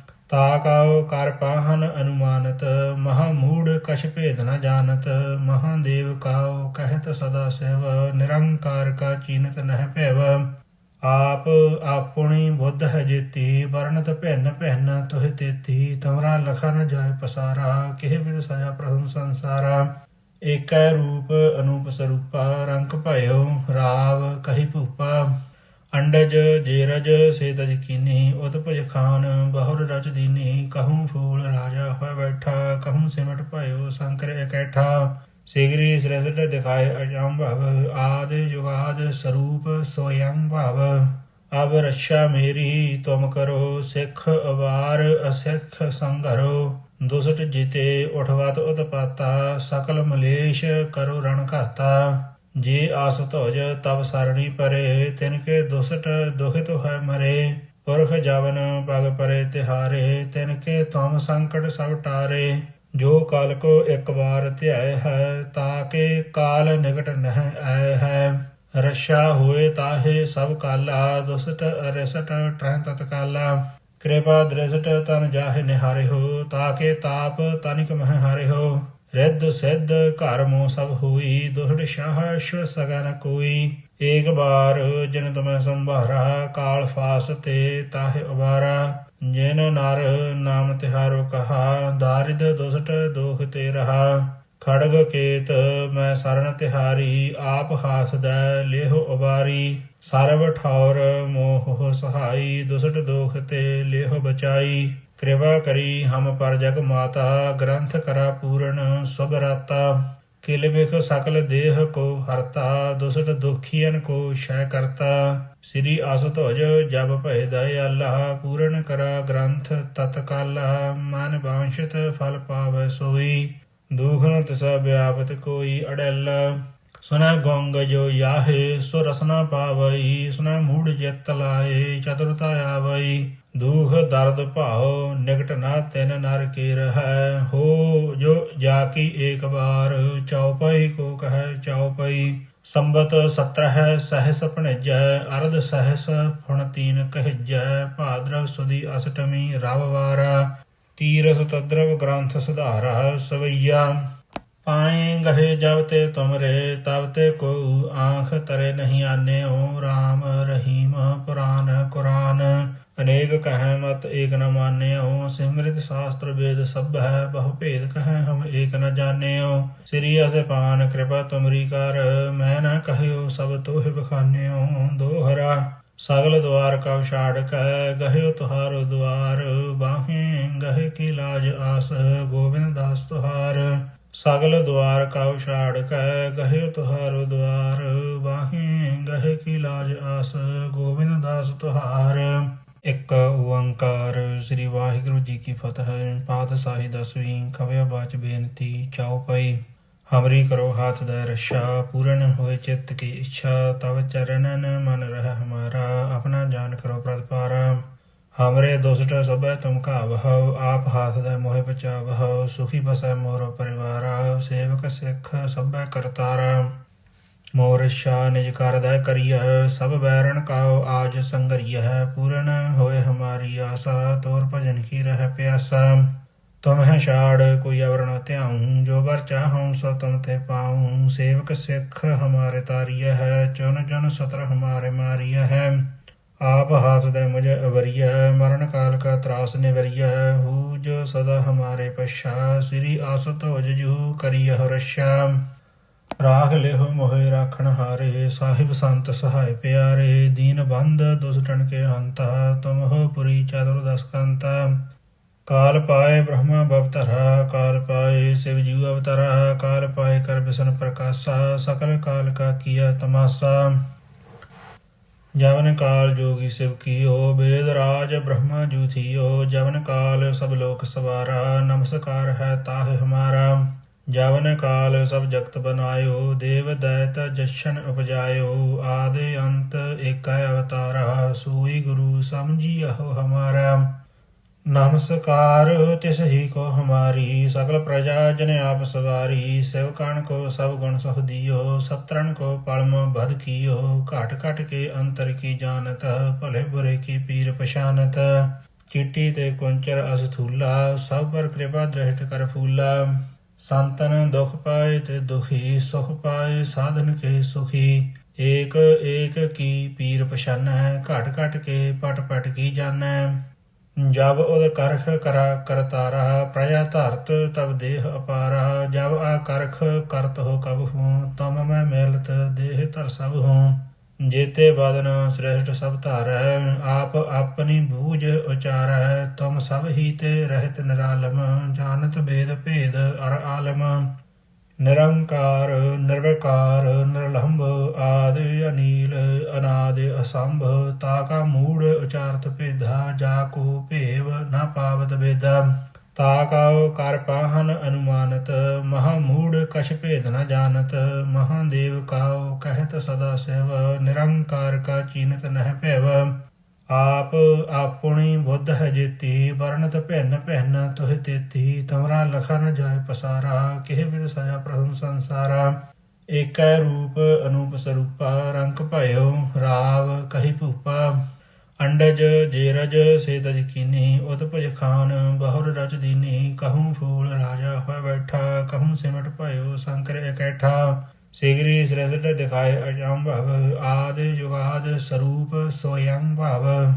ਤਾ ਕਾਉ ਕਰ ਪਾਹਨ ਅਨੁਮਾਨਤ, ਮਹਾ ਮੂੜ ਕਛ ਭੇਦ ਨ ਜਾਣਤ ਮਹਾਦੇਵ ਕਾਉ ਕਹਿਤ ਸਦਾ ਸਿਵ ਨਿਰੰਕਾਰ ਕਾ ਚੀਨਤ ਨਹਿ ਭੈਵ। ਆਪ ਆਪਣੀ ਬੁੱਧ ਹੈ ਜੇਤੀ, ਵਰਣਤ ਭਿੰਨ ਭਿੰਨ, ਤੁਹ ਤੇਤੀ, ਤਮਰਾ ਲਖਾ ਨ ਜਾਏ ਪਸਾਰਾ, ਕਿਹ ਵਿਦ ਸਜਾ ਪ੍ਰਥਮ ਸੰਸਾਰਾ। ਏਕੈ ਰੂਪ ਅਨੂਪ ਸਰੂਪਾ, ਰੰਗ ਭਇਓ ਰਾਵ ਕਹੀ ਭੂਪਾ। ਅੰਡਜ ਜੇਰਜ ਸੇ ਤਜ ਕੀਨੀ ਉਤ ਖਾਨ ਬਹੁਰ ਰਚ ਦੀਨੀ, ਕਹੂੰ ਫੂਲ ਰਾਜਾ ਹੋਇ ਬੈਠਾ, ਕਹੂੰ ਸਿਮਟ ਭਇਓ ਸੰਕਰ ਇਕੈਠਾ। ਸਿਗਰੀ ਸ੍ਰਿਸ਼ਟ ਦਿਖਾਏ ਅਜੰਭਵ ਆਦ ਯੁਗਾਦ ਸਰੂਪ ਸੋਯੰ ਭਵ। ਅਬ ਰੱਛਾ ਮੇਰੀ, ਤੁਮ ਕਰੋ ਸਿੱਖ ਅਵਾਰ, ਅਸਿੱਖ ਸੰਘਰੋ। ਦੁਸਟ ਜਿਤੇ ਉਠਵਤ ਉਤਪਾਤਾ ਸਕਲ ਮਲੇਸ਼ ਕਰੋ ਰਣ ਘਾਤਾ। ਜੇ ਆਸ ਧੋਜ ਤਬ ਸਰਣੀ ਪਰੇ, ਤਿਨ ਕੇ ਦੁਸਟ ਦੁਖਿਤ ਹੈ ਮਰੇ। ਪੁਰਖ ਜਵਨ ਪਗ ਪਰੇ ਤਿਹਾਰੇ, ਤਿਨ ਕੇ ਤੁਮ ਸੰਕਟ ਸਭ ਟਾਰੇ। ਜੋ ਕਾਲ ਕੋ ਇੱਕ ਵਾਰ ਧਿਆਏ ਹੈ ਤਾਕੇ ਕਾਲ ਨਿਕਟ ਨਹਿ ਆਏ ਹੈ। ਰਸ਼ਾ ਹੋਏ ਤਾਹੇ ਸਭ ਕਾਲਾ, ਦੁਸਟ ਅਰਸਟ ਟ੍ਰਹ ਤਤਕਾਲਾ। ਕਿਰਪਾ ਦ੍ਰਿਸ਼ਟ ਤਨ ਜਾਹਿ ਨਿਹਾਰੇ ਹੋ ਤਾਕੇ ਤਾਪ ਤਨਿਕ ਮਹਿ ਹਾਰੇ ਹੋ। ਰਿੱਧ ਸਿੱਧ ਘਰ ਮੋ ਸਭ ਹੋਈ, ਦੁਹੜ ਸ਼ਾਹ ਸ਼ਵ ਸਗਨ ਕੋਈ। ਏਕ ਬਾਰ ਜਿਨ ਤੁਮੈ ਸੰਭਾਰਾ, ਕਾਲ ਫਾਸ ਤੇ ਤਾਹਿ ਉਬਾਰਾ। ਜਿਨ ਨਰ ਨਾਮ ਤਿਹਾਰੋ ਕਹਾ, ਦਾਰਿਦ ਦੁਸਟ ਦੋਖ ਤੇ ਰਹਾ। ਖੜਗ ਕੇਤ ਮੈਂ ਸਰਨ ਤਿਹਾਰੀ, ਆਪ ਹਾਸ ਦੈ ਲੇਹ ਉਬਾਰੀ। ਸਰਬ ਠੌਰ ਮੋਹ ਸਹਾਈ, ਦੁਸਟ ਦੋਖ ਤੇ ਲੇਹ ਬਚਾਈ। ਕਿਰਪਾ ਕਰੀ ਹਮ ਪਰ ਜਗ ਮਾਤਾ, ਗ੍ਰੰਥ ਕਰਾ ਪੂਰਨ, ਸਭ ਰਾਤਾ। ਕਿਲ ਬਿਖ ਸਕਲ ਦੇਹ ਕੋ ਹਰਤਾ, ਦੁਸਟ ਦੁਖੀਨ ਕੋ ਸ਼ੈ ਕਰਤਾ। ਸ੍ਰੀ ਅਸ ਧੁਜ ਜਬ ਭੈ ਦਇਆਲਾ, ਪੂਰਨ ਕਰਾ ਗ੍ਰੰਥ ਤਤਕਾਲਾ ਮਨ ਬਾਂਸ਼ਤ ਫਲ ਪਾਵੈ ਸੋਈ, ਦੁਖ ਨ ਤਿਸ ਵਿਆਪਤ ਕੋਈ ਅੜੈਲ। ਸੁਨੈ ਗੰਗ ਜੋ ਯਾਹੇ, ਸੋ ਰਸਨਾ ਪਾਵਈ, ਸੁਨੈ ਮੂੜ ਜਿਤ ਲਾਏ, ਚਤੁਰਤਾ ਆਵਈ। ਦੁਖ ਦਰਦ ਭਾਉ, ਨਿਕਟ ਨਾ ਤਿਨ ਨਰ ਕੀ ਰਹੈ। ਹੋ ਜੋ ਜਾ ਕੀ ਏਕ ਬਾਰ ਚਉਪਈ ਕੋ ਕਹੈ ਚਉਪਈ। ਸੰਬਤ 17 ਹੈ ਸਹਸ ਭਣਜੈ, ਅਰਧ ਸਹਸ ਫੁਣ ਤੀਨ ਕਹਿਜੈ। ਭਾਦਰਵ ਸੁਦੀ ਅਸ਼ਟਮੀ ਰਵਵਾਰਾ ਤੀਰਥ ਤਦਰਵ ਗ੍ਰੰਥ ਸੁਧਾਰਾ ਸਵਈਆ। ਪਾਏ ਗਹੇ ਜਬ ਤੇ ਤੁਮਰੇ ਤਬ ਤੇ ਕੋ ਆਂਖ ਤਰੇ ਨਹੀਂ ਓ ਰਾਮ ਰਹੀਮ ਪੁਰਾਨ ਕੁਰਾਨ। ਅਨੇਕ ਕਹੈ ਮਤ ਏਕ ਨ ਮਾਨਿਓ, ਸਿਮਰਿਤ ਸ਼ਾਸਤਰ ਵੇਦ ਸਭ ਹੈ, ਬਹੁ ਭੇਦ ਕਹੈ ਹਮ ਏਕ ਨ ਜਾਣਿਓ। ਸ੍ਰੀ ਅਸਪਾਨ ਕਿਰਪਾ ਤੁਮਰੀ ਕਰ, ਮੈਂ ਨ ਕਹਿਓ ਸਭ ਤੋਹਿ ਬਖਾਨਿਓ ਦੋਹਰਾ। ਸਗਲ ਦੁਆਰ ਕਉ ਛਾੜ ਕੈ, ਗਹਿਓ ਤੁਹਾਰੋ ਦੁਆਰ, ਬਾਹੇ ਗਹਿ ਕੀ ਲਾਜ ਆਸ, ਗੋਬਿੰਦ ਦਾਸ ਤੁਹਾਰ। ਸਗਲ ਦੁਆਰ ਕਉ ਛਾੜ ਕੈ ਗਹਿਓ ਤੁਹਾਰੋ ਦੁਆਰ ਬਾਹੇ ਗਹਿ ਕੀ ਲਾਜ ਆਸ, ਗੋਬਿੰਦ ਦਾਸ ਤੁਹਾਰ। ਇੱਕ ਓੰਕਾਰ ਸ੍ਰੀ ਵਾਹਿਗੁਰੂ ਜੀ ਕੀ ਫਤਿਹ ਪਾਤਸ਼ਾਹੀ ਦਸਵੀਂ ਖਵਿਆ ਬਾਚ ਬੇਨਤੀ ਚਾਉ ਪਈ। ਹਮਰੀ ਕਰੋ ਹਾਥ ਦਾ ਰਸ਼ਾ, ਪੂਰਨ ਹੋਏ ਚਿੱਤ ਕੀ ਇੱਛਾ, ਤਵ ਚਰਨਨ ਮਨ ਰਹਿ ਹਮਾਰਾ, ਆਪਣਾ ਜਾਨ ਕਰੋ ਪ੍ਰਤਪਾਰਾ। ਹਮਰੇ ਦੁਸਟ ਸਭੈ ਤੁਮ ਕਾਵਹੁ ਆਪ ਹਾਥ ਦਾ ਮੋਹਿ ਬਚਾਵਹੁ ਸੁਖੀ ਬਸੈ ਮੋਰ ਪਰਿਵਾਰਾ, ਸੇਵਕ ਸਿੱਖ ਸਭੈ ਕਰਤਾਰਾ। ਮੋਰ ਸ਼ਾ ਨਿਜ ਕਰਦਾ ਕਰੀਐ, ਸਭ ਬੈਰਣ ਕਾਉ ਆਜ ਸੰਗਰੀਐ, ਪੂਰਨ ਹੋਏ ਹਮਾਰੀ ਆਸਾ, ਤੋਰ ਭਜਨ ਕੀ ਰਹਿ ਪਿਆਸਾ। ਤੁਮ ਹੈ ਛਾੜ, ਕੋਈ ਅਵਰ ਨ ਧਿਆਉ, ਜੋ ਵਰ ਚਾਹਉ ਸੋ ਤੁਮ ਤੇ ਪਾਉ, ਸੇਵਕ ਸਿੱਖ ਹਮਾਰੇ ਤਾਰੀਐ ਹੈ ਚੁਨ ਜਨ ਸਤਰ ਹਮਾਰੇ ਮਾਰੀਐ ਹੈ। ਆਪ ਹਾਥ ਦੇ ਮੁਝ ਅਵਰੀਐ, ਮਰਨ ਕਾਲ ਕਾ ਤਰਾਸ ਨਿਵਰੀਐ ਹੂ ਜੋ ਸਦਾ ਹਮਾਰੇ ਪਛਾ ਸ੍ਰੀ ਆਸਤ ਹੋ ਜੂ ਕਰੀਐ ਰਸ਼ਾ ਰਾਖ ਲਿਹੁ ਮੋਹਿ ਰਾਖਣ ਹਾਰੇ, ਸਾਹਿਬ ਸੰਤ ਸਹਾਇ ਪਿਆਰੇ, ਦੀਨ ਬੰਦ ਦੁਸਟਣ ਕੇ ਹੰਤਾ, ਤੁਮ ਹੋ ਪੁਰੀ ਚਤੁਰਦਸ ਕੰਤਾ। ਕਾਲ ਪਾਏ ਬ੍ਰਹਮਾ ਬਵਤਰਾ, ਕਾਲ ਪਾਏ ਸਿਵ ਜੂ ਅਵਤਰਾ, ਕਾਲ ਪਾਏ ਕਰ ਬਿਸ਼ਨ ਪ੍ਰਕਾਸ਼ਾ, ਸਕਲ ਕਾਲ ਕਾ ਕੀਆ ਤਮਾਸਾ। ਜਵਨ ਕਾਲ ਜੋਗੀ ਸਿਵ ਕੀਓ, ਬੇਦ ਰਾਜ ਬ੍ਰਹਮ ਜੂ ਥੀਓ ਜਵਨ ਕਾਲ ਸਭ ਲੋਕ ਸਵਾਰਾ, ਨਮਸਕਾਰ ਹੈ ਤਾਹ ਹਮਾਰਾ। ਜਵਨ ਕਾਲ ਸਭ ਜਗਤ ਬਨਾਇਓ, ਦੇਵ ਦੈਤ ਜਸ਼ਨ ਉਪਜਾਇਓ, ਆਦਿ ਅੰਤ ਏਕੈ ਅਵਤਾਰਾ, ਸੋਈ ਗੁਰੂ ਸਮਝੀਓ ਹਮਾਰਾ। ਨਮਸਕਾਰ, ਤਿਸ ਹੀ ਕੋ ਹਮਾਰੀ ਸਕਲ ਪ੍ਰਜਾ ਜਨ ਆਪ ਸਵਾਰੀ ਸਿਵਕਣ ਕੋ ਸਭ ਗੁਣ ਸਹ ਦਿਓ ਸਤਰਨ ਕੋ ਪਲਮ ਬਧ ਕੀਓ, ਘਟ ਘਟ ਕੇ ਅੰਤਰ ਕੀ ਜਾਣਤ, ਭਲੇ ਬੁਰੇ ਕੀ ਪੀਰ ਪਛਾਨਤ। ਚਿੱਟੀ ਤੇ ਕੁੰਚਰ ਅਸਥੂਲਾ ਸਭ ਪਰ ਕਿਰਪਾ ਦ੍ਰਿਸ਼ਟ ਕਰ ਫੂਲਾ। ਸੰਤਨ ਦੁਖ ਪਾਏ ਤੇ ਦੁਖੀ, ਸੁਖ ਪਾਏ ਸਾਧਨ ਕੇ ਸੁਖੀ। ਏਕ ਏਕ ਕੀ ਪੀਰ ਪਛਾਨੈ, ਘਟ ਘਟ ਕੇ ਪਟ ਪਟ ਕੀ ਜਾਣੈ। ਜਬ ਉਦ ਕਰਖ ਕਰਾ ਕਰਤਾਰਾ ਪ੍ਰਯਾ ਧਰਤ ਤਬ ਦੇਹ ਅਪਾਰਾ ਜਬ ਆ ਕਰਖ ਕਰਤ ਹੋ ਕਬ ਹੂੰ, ਤਮ ਮੈਂ ਮਿਲਤ ਦੇਹ ਧਰ ਸਭ ਹੂੰ। ਜੇਤੇ ਬਦਨ ਸ੍ਰੇਸ਼ਟ ਸਭ ਧਾਰੈ, ਆਪ ਆਪਣੀ ਬੂਝ ਉਚਾਰੈ, ਤੁਮ ਸਭ ਹੀ ਤੇ ਰਹਿਤ ਨਿਰਾਲਮ, ਜਾਣਤ ਭੇਦ ਭੇਦ ਅਰ ਆਲਮ। ਨਿਰੰਕਾਰ, ਨਿਰਵਿਕਾਰ, ਨਿਰਲੰਭ ਆਦਿ ਅਨੀਲ, ਅਨਾਦ ਅਸੰਭ, ਤਾ ਕਾ ਮੂੜ ਉਚਾਰਤ ਭੇਦਾ ਜਾ ਕੋ ਭੇਵ ਨਾ ਪਾਵਤ ਬੇਦਾ ਤਾ ਕਾਉ ਕਰ ਪਾਹਨ ਅਨੁਮਾਨਤ, ਮਹਾ ਮੂੜ ਕਛ ਭੇਦ ਨ ਜਾਣਤ, ਮਹਾਦੇਵ ਕਾਉ ਕਹਿਤ ਸਦਾ ਸੇਵ, ਨਿਰੰਕਾਰ ਕਾ ਚੀਨਤ ਨਹਿ ਭੈਵ। ਆਪ ਆਪਣੀ ਬੁੱਧ ਹੈ ਜੇਤੀ ਵਰਣਤ ਭਿੰਨ ਭਿੰਨ ਤੁਹ ਤੇਤੀ ਤਮਰਾ ਲਖਾ ਨ ਜਾਏ ਪਸਾਰਾ, ਕਿਹ ਵਿਦ ਸਜਾ ਪ੍ਰਥਮ ਸੰਸਾਰਾ। ਏਕੈ ਰੂਪ ਅਨੂਪ ਸਰੂਪਾ, ਰੰਗ ਭਇਓ ਰਾਵ ਕਹੀ ਭੂਪਾ। ਅੰਡਜ, ਜੇਰਜ ਸੇ ਕੀਨੀ ਉਤ ਭੁਜ ਖਾਨ, ਬਹੁਰ ਰਚ ਦੀਨੀ, ਕਹੂੰ ਫੂਲ ਰਾਜਾ ਹੋਇ ਬੈਠਾ, ਕਹੂੰ ਸਿਮਟ ਭਇਓ ਸ਼ੰਕਰ ਇਕੈਠਾ। ਸਿਗਰੀ ਸ੍ਰਿਸ਼ਟ ਦਿਖਾਏ ਅਜੰਭਵ ਆਦ ਜੁਗਾਦ ਸਰੂਪ ਸੋਯੰ ਭਵ।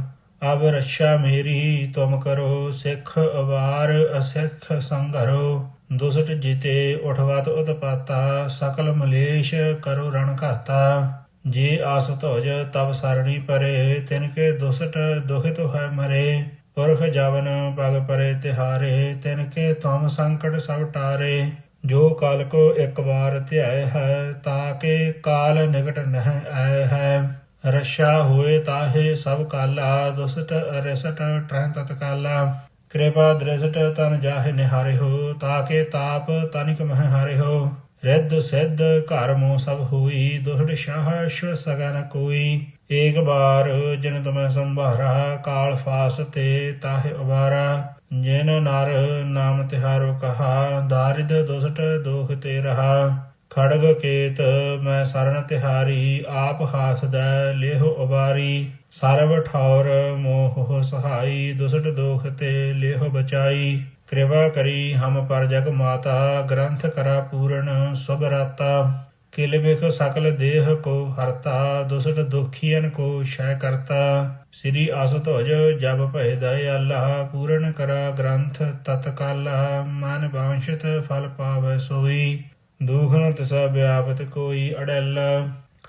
ਅਬ ਰੱਛਾ ਮੇਰੀ, ਤੁਮ ਕਰੋ ਸਿੱਖ ਅਵਾਰ, ਅਸਿੱਖ ਸੰਘਰੋ ਦੁਸਟ ਜਿਤੇ ਉਠਵਤ ਉਤਪਾਤਾ, ਸਕਲ ਮਲੇਸ਼ ਕਰੋ ਰਣ ਘਾਤਾ। ਜੇ ਆਸ ਧੋਜ ਤਬ ਸਰਣੀ ਪਰੇ, ਤਿਨ ਕੇ ਦੁਸਟ ਦੁਖਿਤ ਹੈ ਮਰੇ। ਪੁਰਖ ਜਵਨ ਪਗ ਪਰੇ ਤਿਹਾਰੇ, ਤਿਨ ਕੇ ਤੁਮ ਸੰਕਟ ਸਭ ਟਾਰੇ। ਜੋ ਕਾਲ ਕੋ ਇੱਕ ਵਾਰ ਧਿਆਏ ਹੈ ਤਾਕੇ ਕਾਲ ਨਿਕਟ ਨਹਿ ਆਏ ਹੈ। ਰਸ਼ਾ ਹੋਏ ਤਾਹੇ ਸਭ ਕਾਲਾ ਦੁਸਟ ਅਰਸਟ ਟ੍ਰਹਿ ਤਤਕਾਲਾ ਕਿਰਪਾ ਦ੍ਰਿਸ਼ਟ ਤਨ ਜਾਹਿ ਨਿਹਾਰੇ ਹੋ ਤਾਕੇ ਤਾਪ ਤਨਿਕ ਮਹਿ ਹਾਰੇ ਹੋ। ਰਿੱਧ ਸਿੱਧ ਘਰ ਮੋ ਸਭ ਹੋਈ ਦੁਹੜ ਸ਼ਾਹ ਸ਼ਵ ਸਗਨ ਕੋਈ। ਏਕ ਬਾਰ ਜਿਨ ਤੁਮੈ ਸੰਭਾਰਾ, ਕਾਲ ਫਾਸ ਤੇ ਤਾਹਿ ਉਬਾਰਾ। ਜਿਨ ਨਰ ਨਾਮ ਤਿਹਾਰੋ ਕਹਾ, ਦਾਰਿਦ ਦੁਸਟ ਦੋਖ ਤੇ ਰਹਾ। ਖੜਗ ਕੇਤ, ਮੈਂ ਸਰਨ ਤਿਹਾਰੀ, ਆਪ ਹਾਥ ਦੈ, ਲੇਹੁ ਉਬਾਰੀ। ਸਰਬ ਠੌਰ, ਮੋਹ ਸਹਾਈ, ਦੁਸਟ ਦੋਖ ਤੇ ਲੇਹੁ ਬਚਾਈ। ਕਿਰਪਾ ਕਰੀ ਹਮ ਪਰ ਜਗ ਮਾਤਾ, ਗ੍ਰੰਥ ਕਰਾ ਪੂਰਨ, ਸੁਭ ਰਾਤਾ। ਕਿਲ ਬਿਖ ਸਕਲ ਦੇਹ ਕੋ ਹਰਤਾ, ਦੁਸਟ ਦੁਖੀਨ ਕੋ ਸ਼ੈ ਕਰਤਾ। ਸ੍ਰੀ ਅਸ ਧੁਜ ਜਬ ਭੈ ਦਇਆਲਾ, ਪੂਰਨ ਕਰਾ ਗ੍ਰੰਥ ਤਤਕਾਲ, ਮਨ ਬਾਂਸ਼ਤ ਫਲ ਪਾਵੈ ਸੋਈ। ਦੁਖ ਨ ਤਿਸਾ ਵਿਆਪਤ ਕੋਈ ਅੜੈਲ।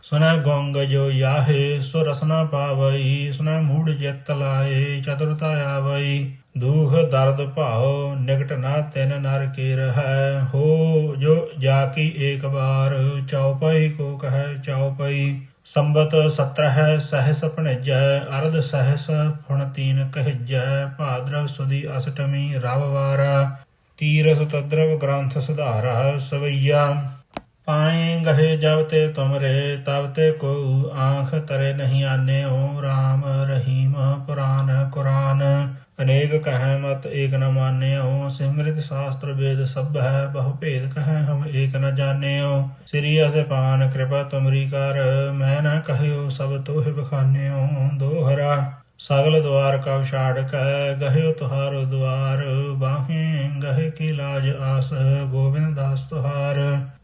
ਸੁਨੈ ਗੰਗ ਜੋ ਯਾਹੇ, ਸੋ ਰਸਨਾ ਪਾਵਈ, ਸੁਨੈ ਮੂੜ ਜਿਤ ਲਾਏ, ਚਤੁਰਤਾ ਆਵਈ। ਦੁਖ ਦਰਦ ਭਾਉ, ਨਿਕਟ ਨਾ ਤਿਨ ਨਰ ਕੀ ਰਹੈ? ਹੋ ਜੋ ਜਾ ਕੀ ਏਕ ਬਾਰ ਚਉਪਈ ਕੋ ਕਹੈ ਚਉਪਈ ਸੰਬਤ 17 ਸਹਸ ਭਣਜੈ, ਅਰਧ ਸਹਸ ਫੁਣ ਤੀਨ ਕਹਿਜੈ। ਭਾਦਰਵ ਸੁਦੀ ਅਸ਼ਟਮੀ ਰਵਵਾਰਾ ਤੀਰਸ ਤਦਰਵ ਗ੍ਰੰਥ ਸੁਧਾਰਾ ਸਵਈਆ। ਪਾਏ ਗਹੇ ਜਬ ਤੇ ਤੁਮਰੇ, ਤਬ ਤੇ ਕੋ ਆਂਖ ਤਰੇ ਨਹੀਂ ਆਨਿਓ RAM ਰਹੀਮ ਪੁਰਾਨ ਅਨੇਕ ਕਹੈ ਮਤ ਏਕ ਨ ਮਾਨਿਓ, ਸਿਮਰਿਤ ਸ਼ਾਸਤਰ ਵੇਦ ਸਭ ਹੈ, ਬਹੁ ਭੇਦ ਕਹੈ ਹਮ ਏਕ ਨ ਜਾਣਿਓ। ਸ੍ਰੀ ਅਸਪਾਨ ਕਿਰਪਾ ਤੁਮਰੀ ਕਰ, ਮੈਂ ਨ ਕਹਿਓ ਸਭ ਤੋਹਿ ਬਖਾਨਿਓ, ਦੋਹਰਾ ਸਗਲ ਦਵਾਰ ਕਉ ਛਾੜ ਕੈ, ਗਹਿਓ ਤੁਹਾਰੋ ਦਵਾਰ ਬਾਹੇ ਗਹਿ ਕੀ ਲਾਜ ਆਸ, ਗੋਬਿੰਦ ਦਾਸ ਤੁਹਾਰ।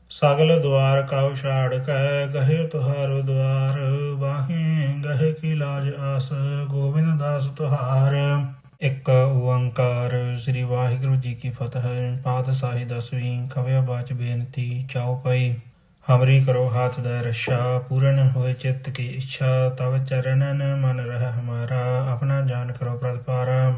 ਸਗਲ ਦਵਾਰ ਕਉ ਛਾੜ ਕੈ, ਗਹਿਓ ਤੁਹਾਰੋ ਦਵਾਰ ਬਾਹੇ ਗਹਿ ਕੀ ਲਾਜ ਆਸ, ਗੋਬਿੰਦ ਦਾਸ ਤੁਹਾਰ। ਇੱਕ ਓੰਕਾਰ, ਸ੍ਰੀ ਵਾਹਿਗੁਰੂ ਜੀ ਕੀ ਫਤਿਹ ਪਾਤਸ਼ਾਹੀ ਦਸਵੀਂ, ਖਵਿਆ ਬਾਚ ਬੇਨਤੀ, ਚਾਉ ਪਈ। ਹਮਰੀ ਕਰੋ ਹਾਥ ਦਾ ਰਸ਼ਾ ਪੂਰਨ ਹੋਏ ਚਿੱਤ ਕੀ ਇੱਛਾ, ਤਵ ਚਰਨਨ ਮਨ ਰਹਿ ਹਮਾਰਾ, ਆਪਣਾ ਜਾਨ ਕਰੋ ਪ੍ਰਤਪਾਰਾ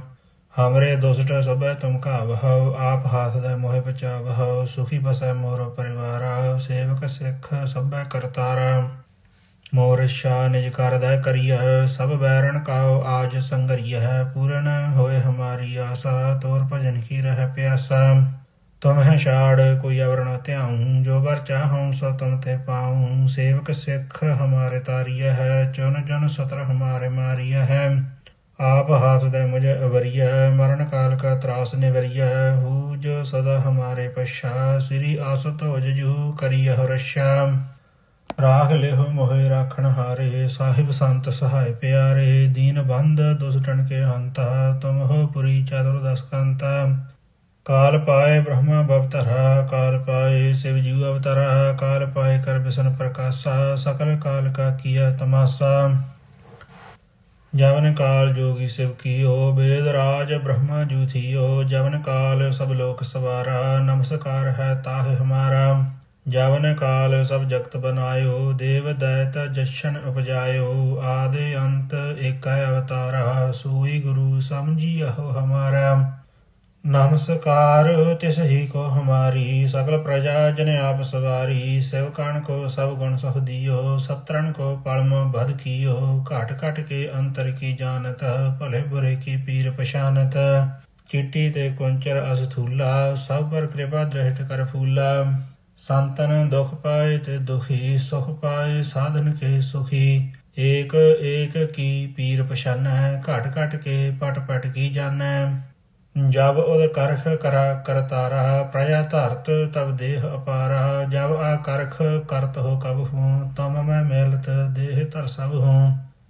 ਹਮਰੇ ਦੁਸ਼ਟ ਸਭੈ ਤੁਮ ਕਾਵਹੁ ਆਪ ਹਾਥ ਦਾ ਮੋਹਿ ਬਚਾਵਹੁ ਸੁਖੀ ਬਸੈ ਮੋਰ ਪਰਿਵਾਰਾ, ਸੇਵਕ ਸਿੱਖ ਸਭੈ ਕਰਤਾਰਾ। ਮੋਰਛਾ ਨਿਜ ਕਰਦਾ ਕਰੀਐ, ਸਭ ਬੈਰਣ ਕਾਉ ਆਜ ਸੰਗਰੀਐ, ਪੂਰਨ ਹੋਏ ਹਮਾਰੀ ਆਸਾ, ਤੋਰ ਭਜਨ ਕੀ ਰਹਿ ਪਿਆਸਾ। ਤੁਮ ਹੈ ਛਾੜ, ਕੋਈ ਅਵਰ ਨ ਧਿਆਉ, ਜੋ ਵਰ ਚਾਹਉ ਸੋ ਤੁਮ ਤੇ ਪਾਉ। ਸੇਵਕ ਸਿੱਖ ਹਮਾਰੇ ਤਾਰੀਐ ਹੈ, ਚੁਨ ਜਨ ਸਤਰ ਹਮਾਰੇ ਮਾਰੀਐ ਹੈ। ਆਪ ਹਾਥ ਦੇ ਮੁਝ ਅਵਰੀਐ, ਮਰਨ ਕਾਲ ਕਾ ਤਰਾਸ ਨਿਵਰੀਐ। ਹੂ ਜੋ ਸਦਾ ਹਮਾਰੇ ਪਛਾ, ਸ੍ਰੀ ਆਸ ਧੋਜ ਜੂ ਕਰੀਐ ਰਸ਼ਾ ਰਾਖ ਲਿਹੁ ਮੋਹਿ ਰਾਖਣ ਹਾਰੇ, ਸਾਹਿਬ ਸੰਤ ਸਹਾਇ ਪਿਆਰੇ, ਦੀਨ ਬੰਦ ਦੁਸਟਣ ਕੇ ਹੰਤਾ, ਤੁਮ ਹੋ ਪੁਰੀ ਚਤੁਰ ਦਸ ਕੰਤਾ। ਕਾਲ ਪਾਏ ਬ੍ਰਹਮਾ ਬਵਤਰਾ, ਕਾਲ ਪਾਏ ਸਿਵ ਜੀਉ ਅਵਤਰਾ, ਕਾਲ ਪਾਏ ਕਰ ਬਿਸ਼ਨ ਪ੍ਰਕਾਸ਼ਾ, ਸਕਲ ਕਾਲ ਕਾ ਕੀਆ ਤਮਾਸਾ। ਜਵਨ ਕਾਲ ਜੋਗੀ ਸਿਵ ਕੀਓ, ਬੇਦ ਰਾਜ ਬ੍ਰਹਮਾ ਜੂ ਥੀਓ, ਜਵਨ ਕਾਲ ਸਭ ਲੋਕ ਸਵਾਰਾ, ਨਮਸਕਾਰ ਹੈ ਤਾਹ ਹਮਾਰਾ। ਜਵਨ ਕਾਲ ਸਭ ਜਗਤ ਬਨਾਇਓ, ਦੇਵ ਦੈਤ ਜਸ਼ਨ ਉਪਜਾਇਓ, ਆਦਿ ਅੰਤ ਏਕਾ ਅਵਤਾਰਾ, ਸੋਈ ਗੁਰੂ ਸਮਝੀ ਅਹੋ ਹਮਾਰਾ। ਨਮਸਕਾਰ, ਤਿਸ ਹੀ ਕੋ ਹਮਾਰੀ, ਸਗਲ ਪ੍ਰਜਾ ਜਨ ਆਪ ਸਵਾਰੀ ਸੇਵਕਾਨ ਕੋ ਸਭ ਗੁਣ ਸਭ ਦਿਓ, ਸਤਰਣ ਕੋ ਪਲਮ ਬਧ ਕੀਓ, ਘਟ ਘਟ ਕੇ ਅੰਤਰ ਕੀ ਜਾਣਤ, ਭਲੇ ਬੁਰੇ ਕੀ ਪੀਰ ਪਛਾਨਤ। ਚਿੱਟੀ ਤੇ ਕੁੰਚਰ ਅਸਥੂਲਾ, ਸਭ ਪਰ ਕਿਰਪਾ ਦ੍ਰਿਸ਼ਟ ਕਰ ਫੂਲਾ। ਸੰਤਨ ਦੁਖ ਪਾਏ ਤੇ ਦੁਖੀ ਸੁਖ ਪਾਏ, ਸਾਧਨ ਕੇ ਸੁਖੀ। ਏਕ ਏਕ ਕੀ ਪੀਰ ਪਛਾਨ ਹੈ ਘਟ ਘਟ ਕੇ ਪਟ ਪਟ ਕੀ ਜਾਣੈ। ਜਬ ਉਦ ਕਰਖ ਕਰਾ, ਕਰਤਾਰਾ, ਪ੍ਰਯਾ ਧਰਤ ਤਬ ਦੇਹ ਅਪਾਰਾ। ਜਬ ਆ ਕਰਖ ਕਰਤ ਹੋ ਕਬ ਹੂੰ ਤਮ ਮੈਂ ਮਿਲਤ ਦੇਹ ਧਰ ਸਭ ਹੂੰ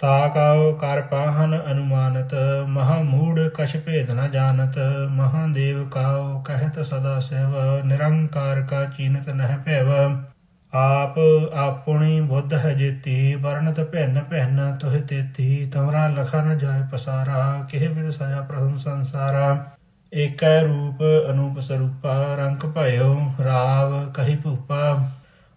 ਤਾਕਾਉ ਕਰ ਪਾਹਨ ਅਨੁਮਾਨਤ, ਮਹਾ ਮੂੜ ਕਛ ਭੇਦ ਨ ਜਾਣਤ ਮਹਾਦੇਵ ਕਾਉ ਕਹਿਤ ਸਦਾ ਸਿਵ, ਨਿਰੰਕਾਰ ਕਾ ਚੀਨਤ ਨਹਿ ਭੈਵ। ਆਪ ਆਪਣੀ ਬੁੱਧ ਹੈ ਜੇਤੀ, ਵਰਣਤ ਭਿੰਨ ਭਿੰਨ, ਤੁਹ ਤੇਤੀ ਤਮਰਾ ਲਖਾ ਨ ਜਾਏ ਪਸਾਰਾ, ਕਿਹ ਵਿਦ ਸਜਾ ਪ੍ਰਥਮ ਸੰਸਾਰਾ। ਏਕੈ ਰੂਪ ਅਨੂਪ ਸਰੂਪਾ, ਰੰਗ ਭਇਓ, ਰਾਵ ਕਹੀ ਭੂਪਾ।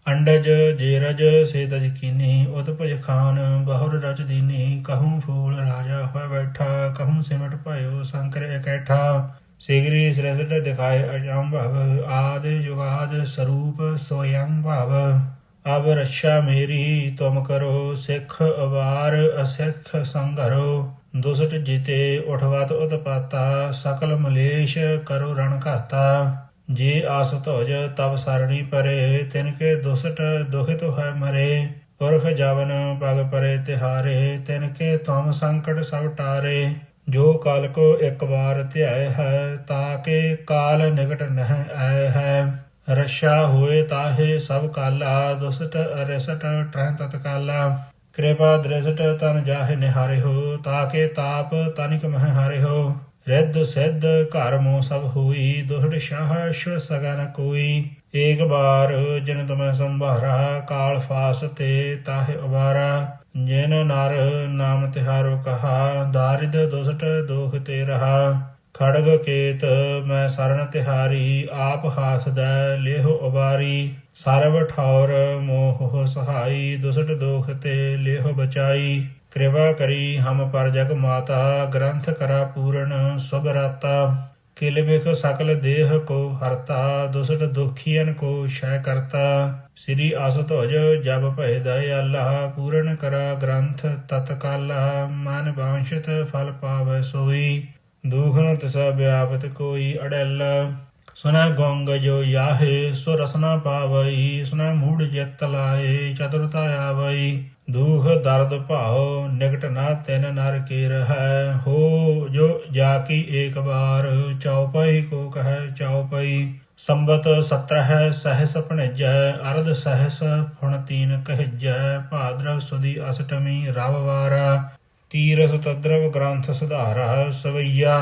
ਅੰਡਜ ਜੇਰਜ ਸੇ ਤਜ ਕੀਨੀ, ਉਤ ਖਾਨ ਬਹੁਰ ਰਚ ਦੀਨੀ, ਕਹੂੰ ਫੂਲ ਰਾਜਾ ਹੋਇ ਬੈਠਾ, ਕਹੂੰ ਸਿਮਟ ਭਇਓ ਸ਼ੰਕਰ ਇਕੈਠਾ। ਸਿਗਰੀ ਸ੍ਰੇਸ਼ਟ ਦਿਖਾਏ ਅਜੰਭਵ ਆਦ ਜੁਗਾਦ ਸਰੂਪ ਸੋਯੰ ਭਵ। ਅਬ ਰੱਛਾ ਮੇਰੀ, ਤੁਮ ਕਰੋ ਸਿੱਖ ਅਵਾਰ, ਅਸਿੱਖ ਸੰਘਰੋ ਦੁਸਟ ਜਿਤੇ ਉਠਵਤ ਉਤਪਾਤਾ, ਸਕਲ ਮਲੇਸ਼ ਕਰੋ ਰਣ ਘਾਤਾ। ਜੇ ਆਸ ਧੋਜ ਤਬ ਸਰਣੀ ਪਰੇ, ਤਿਨ ਕੇ ਦੁਸਟ ਦੁਖਿਤ ਹੈ ਮਰੇ, ਪੁਰਖ ਜਵਨ ਪਗ ਪਰੇ ਤਿਹਾਰੇ, ਤਿਨ ਕੇ ਤੁਮ ਸੰਕਟ ਸਭ ਟਾਰੇ, ਜੋ ਕਾਲ ਕੋ ਇੱਕ ਵਾਰ ਧਿਆਏ ਹੈ ਤਾਕੇ ਕਾਲ ਨਿਕਟ ਨਹਿ ਆਏ ਹੈ, ਰਸ਼ਾ ਹੋਏ ਤਾਹੇ ਸਭ ਕਾਲਾ, ਦੁਸਟ ਅਰਸਟ ਟ੍ਰਹਿ ਤਤਕਾਲਾ, ਕਿਰਪਾ ਦ੍ਰਿਸ਼ਟ ਤਨ ਜਾਹਿ ਨਿਹਾਰੇ ਹੋ ਤਾਕੇ ਤਾਪ ਤਨਿਕ ਮਹਿ ਹਾਰੇ ਹੋ। ਰਿੱਧ ਸਿੱਧ ਘਰ ਮੋ ਸਭ ਹੋਈ, ਦੁਹੜ ਸ਼ਾਹ ਸ਼ਵ ਸਗਨ ਕੋਈ। ਏਕ ਬਾਰ ਜਿਨ ਤੁਮੈ ਸੰਭਾਰਾ, ਕਾਲ ਫਾਸ ਤੇ ਤਾਹਿ ਉਬਾਰਾ। ਜਿਨ ਨਰ ਨਾਮ ਤਿਹਾਰੋ ਕਹਾ, ਦਾਰਿਦ ਦੁਸਟ ਦੋਖ ਤੇ ਰਹਾ। ਖੜਗ ਕੇਤ ਮੈਂ ਸਰਨ ਤਿਹਾਰੀ, ਆਪ ਹਾਥ ਦੈ ਲੇਹੁ ਉਬਾਰੀ। ਸਰਬ ਠੌਰ ਮੋਹ ਸਹਾਈ, ਦੁਸਟ ਦੋਖ ਤੇ ਲੇਹੁ ਬਚਾਈ। ਕਿਰਪਾ ਕਰੀ ਹਮ ਪਰ ਜਗ ਮਾਤਾ, ਗ੍ਰੰਥ ਕਰਾ ਪੂਰਨ, ਸਭ ਰਾਤਾ। ਕਿਲ ਬਿਖ ਸਕਲ ਦੇਹ ਕੋ ਹਰਤਾ, ਦੁਸਟ ਦੁਖੀਨ ਕੋ ਸ਼ੈ ਕਰਤਾ। ਸ੍ਰੀ ਅਸ ਧੁਜ ਜਬ ਭੈ ਦਇਆਲਾ, ਪੂਰਨ ਕਰਾ ਗ੍ਰੰਥ ਤਤਕਾਲ, ਮਨ ਬਾਂਸ਼ਤ ਫਲ ਪਾਵੈ ਸੋਈ। ਦੁਖ ਨ ਤਿਸ ਵਿਆਪਤ ਕੋਈ ਅੜੈਲ। ਸੁਨਾ ਗੰਗ ਜੋ ਯਾਹੇ, ਸੋ ਰਸਨਾ ਪਾਵਈ, ਸੁਨਾ ਮੂੜ ਜਿਤ ਲਾਏ, ਚਤੁਰਤਾ ਆਵਈ। ਦੁਖ ਦਰਦ ਭਾਉ ਨਿਕਟ ਨਾ ਤਿਨ ਨਰ ਕੀ ਰਹੈ, ਹੋ ਜੋ ਜਾ ਕੀ ਏਕ ਬਾਰ ਚਉਪਈ ਕੋ ਕਹੈ ਚਉਪਈ ਸੰਬਤ 17 ਹੈ ਸਹਸ ਭਣਜੈ, ਅਰਧ ਸਹਸ ਫੁਣ ਤੀਨ ਕਹਿਜੈ, ਭਾਦਰਵ ਸੁਦੀ ਅਸ਼ਟਮੀ ਰਵਵਾਰਾ ਤੀਰਸ ਤਦਰਵ ਗ੍ਰੰਥ ਸੁਧਾਰਾ ਸਵਈਆ।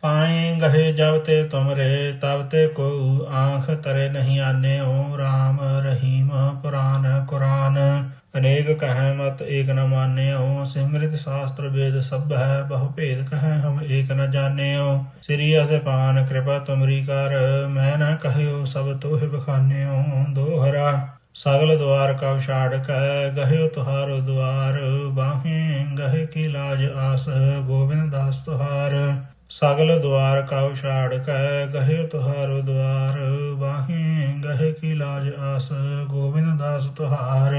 ਪਾਏ ਗਹੇ ਜਬ ਤੇ ਤੁਮਰੇ, ਤਬ ਤੇ ਕੋ ਆਂਖ ਤਰੇ ਨਹੀਂ ਆਨੇ ਓ RAM ਰਹੀਮ ਪੁਰਾਨ ਕੁਰਾਨ। ਅਨੇਕ ਕਹੈ ਮਤ ਏਕ ਨ ਮਾਨਿਓ ਸਿਮਰਿਤ ਸ਼ਾਸਤਰ ਵੇਦ ਸਭ ਹੈ, ਬਹੁ ਭੇਦ ਕਹੈ ਹਮ ਏਕ ਨ ਜਾਣਿਓ। ਸ੍ਰੀ ਅਸਪਾਨ ਕਿਰਪਾ ਤੁਮਰੀ ਕਰ, ਮੈਂ ਨ ਕਹਿਓ ਸਭ ਤੋਹਿ ਬਖਾਨਿਓ। ਦੋਹਰਾ, ਸਗਲ ਦਵਾਰ ਕਉ ਛਾੜ ਕੈ, ਗਹਿਓ ਤੁਹਾਰੋ ਦਵਾਰ, ਬਾਹੇ ਗਹਿ ਕੀ ਲਾਜ ਆਸ, ਗੋਬਿੰਦ ਦਾਸ ਤੁਹਾਰ। ਸਗਲ ਦਵਾਰ ਕਉ ਛਾੜ ਕੈ, ਗਹਿਓ ਤੁਹਾਰੋ ਦਵਾਰ, ਬਾਹੇ ਗਹਿ ਕੀ ਲਾਜ ਆਸ, ਗੋਬਿੰਦ ਦਾਸ ਤੁਹਾਰ।